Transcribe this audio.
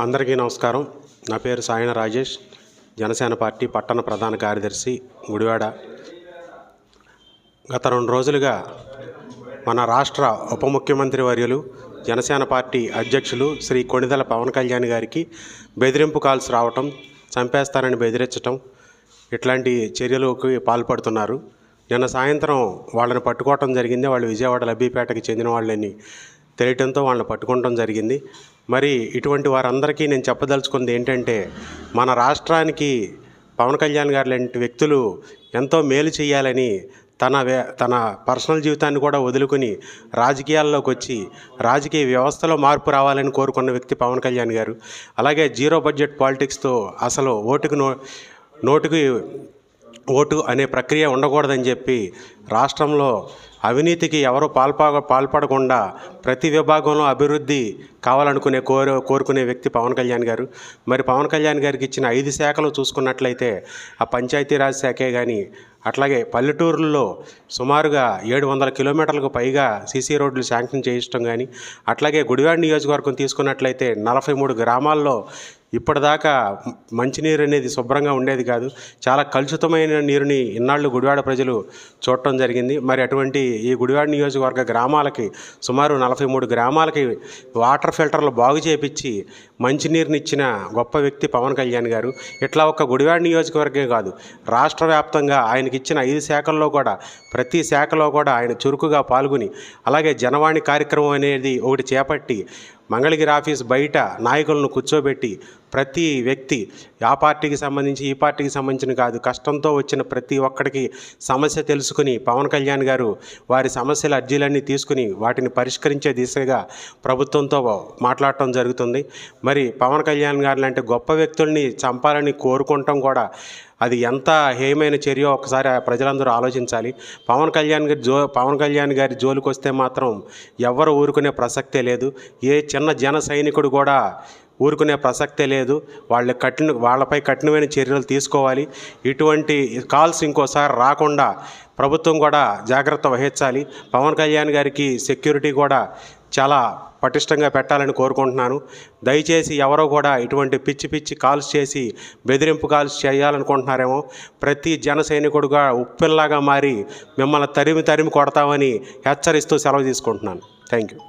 అందరికీ నమస్కారం. నా పేరు సాయన రాజేష్. జనసేన పార్టీ పట్టణ ప్రధాన కార్యదర్శి గుడివాడ. గత రెండు రోజులుగా మన రాష్ట్ర ఉప ముఖ్యమంత్రి వర్యులు జనసేన పార్టీ అధ్యక్షులు శ్రీ కొణిదల పవన్ కళ్యాణ్ గారికి బెదిరింపు కాల్స్ రావటం చంపేస్తారని బెదిరించటం ఇట్లాంటి చర్యలకు పాల్పడుతున్నారు. నిన్న సాయంత్రం వాళ్ళని పట్టుకోవటం జరిగింది. వాళ్ళు విజయవాడ లబ్బీపేటకి చెందిన వాళ్ళని తెలియటంతో వాళ్ళని పట్టుకోవటం జరిగింది. మరి ఇటువంటి వారందరికీ నేను చెప్పదలుచుకుంది ఏంటంటే మన రాష్ట్రానికి పవన్ కళ్యాణ్ గారు లాంటి వ్యక్తులు ఎంతో మేలు చేయాలని తన వే తన పర్సనల్ జీవితాన్ని కూడా వదులుకుని రాజకీయాల్లోకి వచ్చి రాజకీయ వ్యవస్థలో మార్పు రావాలని కోరుకున్న వ్యక్తి పవన్ కళ్యాణ్ గారు. అలాగే జీరో బడ్జెట్ పాలిటిక్స్తో అసలు ఓటుకు నో నోటుకి ఓటు అనే ప్రక్రియ ఉండకూడదని చెప్పి రాష్ట్రంలో అవినీతికి ఎవరు పాల్పా పాల్పడకుండా ప్రతి విభాగంలో అభివృద్ధి కావాలనుకునే కోరు కోరుకునే వ్యక్తి పవన్ కళ్యాణ్ గారు. మరి పవన్ కళ్యాణ్ గారికి ఇచ్చిన ఐదు శాఖలు చూసుకున్నట్లయితే ఆ పంచాయతీరాజ్ శాఖే కానీ అట్లాగే పల్లెటూరుల్లో సుమారుగా ఏడు వందల కిలోమీటర్లకు పైగా సీసీ రోడ్లు శాంక్షన్ చేయించడం కానీ అట్లాగే గుడివాడ నియోజకవర్గం తీసుకున్నట్లయితే నలభై మూడు గ్రామాల్లో ఇప్పటిదాకా మంచినీరు అనేది శుభ్రంగా ఉండేది కాదు. చాలా కలుషితమైన నీరుని ఇన్నాళ్ళు గుడివాడ ప్రజలు చూడటం జరిగింది. మరి అటువంటి ఈ గుడివాడ నియోజకవర్గ గ్రామాలకి సుమారు నలభై మూడు గ్రామాలకి వాటర్ ఫిల్టర్లు బాగు చేపించి మంచినీరుని ఇచ్చిన గొప్ప వ్యక్తి పవన్ కళ్యాణ్ గారు. ఇట్లా ఒక గుడివాడ నియోజకవర్గమే కాదు రాష్ట్ర వ్యాప్తంగా ఆయనకి ఇచ్చిన ఐదు శాఖల్లో కూడా ప్రతి శాఖలో కూడా ఆయన చురుకుగా పాల్గొని అలాగే జనవాణి కార్యక్రమం అనేది ఒకటి చేపట్టి మంగళగిరి ఆఫీస్ బయట నాయకులను కూర్చోబెట్టి ప్రతి వ్యక్తి ఆ పార్టీకి సంబంధించి ఈ పార్టీకి సంబంధించిన కాదు కష్టంతో వచ్చిన ప్రతి ఒక్కడికి సమస్య తెలుసుకుని పవన్ కళ్యాణ్ గారు వారి సమస్యల అర్జీలన్నీ తీసుకుని వాటిని పరిష్కరించే దిశగా ప్రభుత్వంతో మాట్లాడటం జరుగుతుంది. మరి పవన్ కళ్యాణ్ గారు లాంటి గొప్ప వ్యక్తుల్ని చంపాలని కోరుకుంటాం కూడా అది ఎంత హేయమైన చర్య ఒకసారి ఆ ప్రజలందరూ ఆలోచించాలి. పవన్ కళ్యాణ్ గారి జో పవన్ కళ్యాణ్ గారి జోలికి వస్తే మాత్రం ఎవరు ఊరుకునే ప్రసక్తే లేదు. ఏ చిన్న జన సైనికుడు కూడా ఊరుకునే ప్రసక్తే లేదు. వాళ్ళ కఠిన వాళ్ళపై కఠినమైన చర్యలు తీసుకోవాలి. ఇటువంటి కాల్స్ ఇంకోసారి రాకుండా ప్రభుత్వం కూడా జాగ్రత్త వహించాలి. పవన్ కళ్యాణ్ గారికి సెక్యూరిటీ కూడా చాలా పటిష్టంగా పెట్టాలని కోరుకుంటున్నాను. దయచేసి ఎవరో కూడా ఇటువంటి పిచ్చి పిచ్చి కాల్స్ చేసి బెదిరింపు కాల్స్ చేయాలనుకుంటున్నారేమో. ప్రతి జన సైనికుడుగా ఉప్పిల్లాగా మారి మిమ్మల్ని తరిమి తరిమి కొడతామని హెచ్చరిస్తూ సెలవు తీసుకుంటున్నాను. Thank you